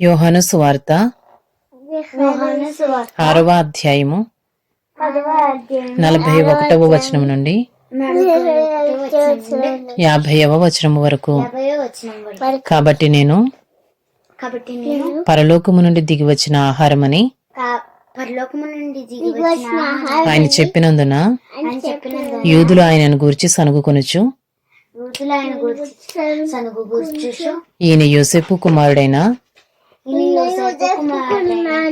యోహను సువార్త ఆరవ అధ్యాయము నలభై ఒకటవ వచనం నుండి యాభైవ వచనము వరకు. కాబట్టి నేను పరలోకము నుండి దిగి వచ్చిన ఆహారమని ఆయన చెప్పినందున యూదులు ఆయనను గురించి సనుగుకొనుచు. ఈయన యూసెఫ్ కుమారుడైన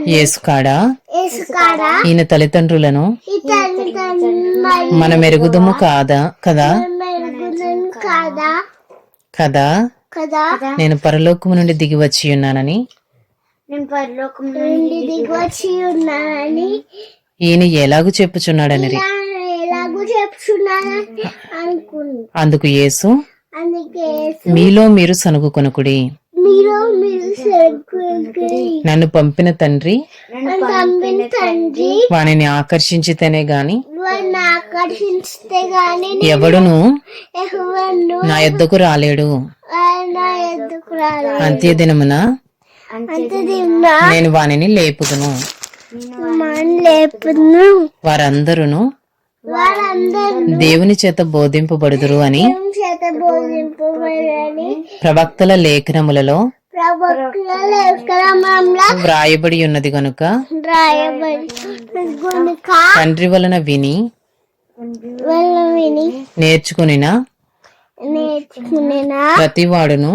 యేసు కాడా ఈయన తల్లిదండ్రులను? మన మెరుగుదము కాదా? కదా? కాదా? కదా? కదా? నేను పరలోకము నుండి దిగి వచ్చి ఉన్నానని? నేను పరలోకం నుండి దిగి వచ్చి ఉన్నానని? ఈయన ఎలాగూ చెప్పుచున్నాడని? ఎలాగూ అందుకు యేసు అందుకే మీలో మీరు సనుగుకొనుకుడి సరుకుని నన్ను పంపిన తండ్రి వాణిని ఆకర్షించితేనే గాని ఎవడును నా ఎద్దకు రాలేడు. అంత్య దినమున నేను వాణిని లేపుదును. వారందరును దేవుని చేత బోధింపబడుదురు అని ప్రవక్తల లేఖనములలో వ్రాయబడి ఉన్నది గనుక తండ్రి వలన విని నేర్చుకునిన? ప్రతివాడును?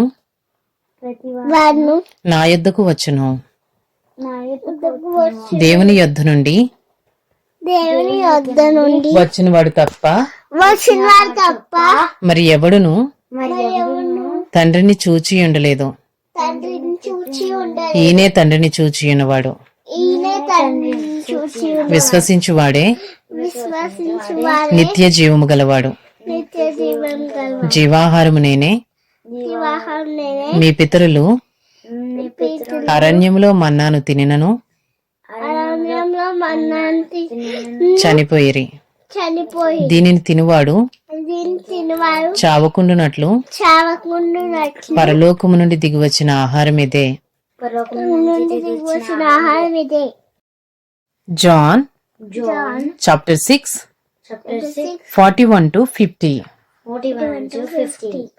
నా యొద్దకు వచ్చును. దేవుని యొద్ద నుండి? దేవుని యొద్ద నుండి వచ్చిన వాడు తప్ప వచ్చిన వారు తప్ప మరి ఎవడును? తండ్రిని చూచి ఉండలేదు. ఈయనే తండ్రిని చూచియునవాడు విశ్వసించువాడే. నిత్య జీవము గలవాడు. జీవాహారము నేనే. మీ పితరులు అరణ్యంలో మన్నాను తినను చనిపోయిరి. దీనిని తినువాడు. చావకుండునట్లు. పరలోకము నుండి దిగి వచ్చిన ఆహారం ఇదే John, John chapter 6, chapter 6, 41 to 50. 41 to 50.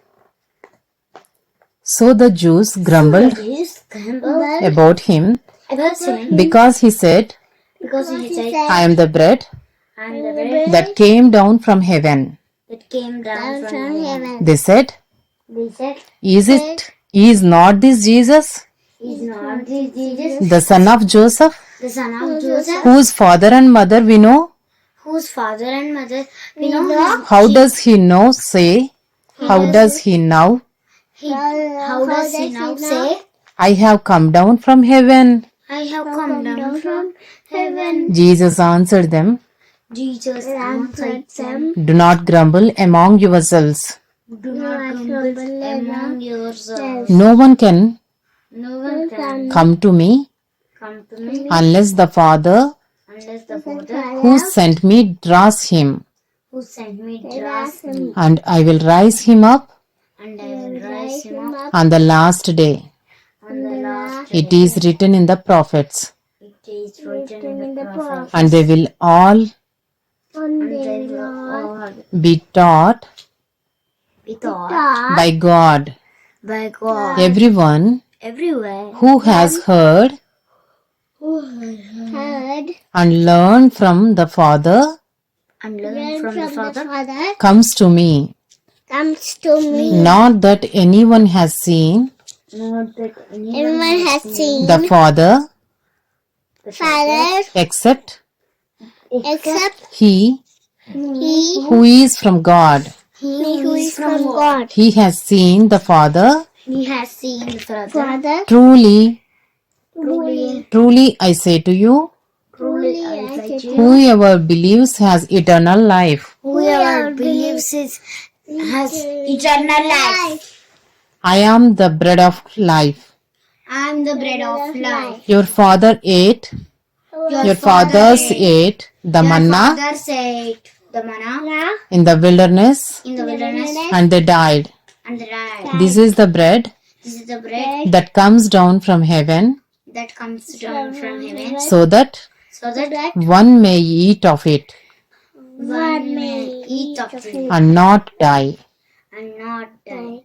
So the Jews grumbled, so the Jews grumbled about, him about him because he said, because he said I am the bread, am the bread that came down from heaven. that came down, down from, from heaven. heaven. They said, they said Is it is not this Jesus is not Jesus, the son of Joseph, the son of Joseph, whose father and mother we know? whose father and mother we know? How does he know? say, how does he now, He, how does he now say, I have come down from heaven? I have come down from heaven? Jesus answered them, Jesus answered them, Do not grumble among yourselves. Do not grumble among yourselves. No one can No one can come to me. come to me unless the Father unless the Father who sent me draws him, who sent me draws me, and I will rise him up and I will rise him up on the last day. on the last. It is written in the prophets, It is written in the prophet, and they will all and they will all be taught be taught by God. by God. Everyone everywhere. who has heard who Heard and learned from the Father and learned from, the Father comes to me. comes to me. Not that anyone has seen Not that anyone has seen the Father the Father except except he He who is from God. He who is from God. He has seen the Father. He has seen the Father. Truly, Truly, truly I say to you, truly, I say to you, whoever believes has eternal life. whoever believes is, has eternal life. I am the bread of life. I am the bread of life. Your father ate, your fathers ate. the manna. Father said the manna. In the wilderness. In the wilderness. And they died. And right. This is the bread This is the bread that comes down from heaven that comes down from heaven, so that so that one may eat of it one may eat of it and not die. and not die.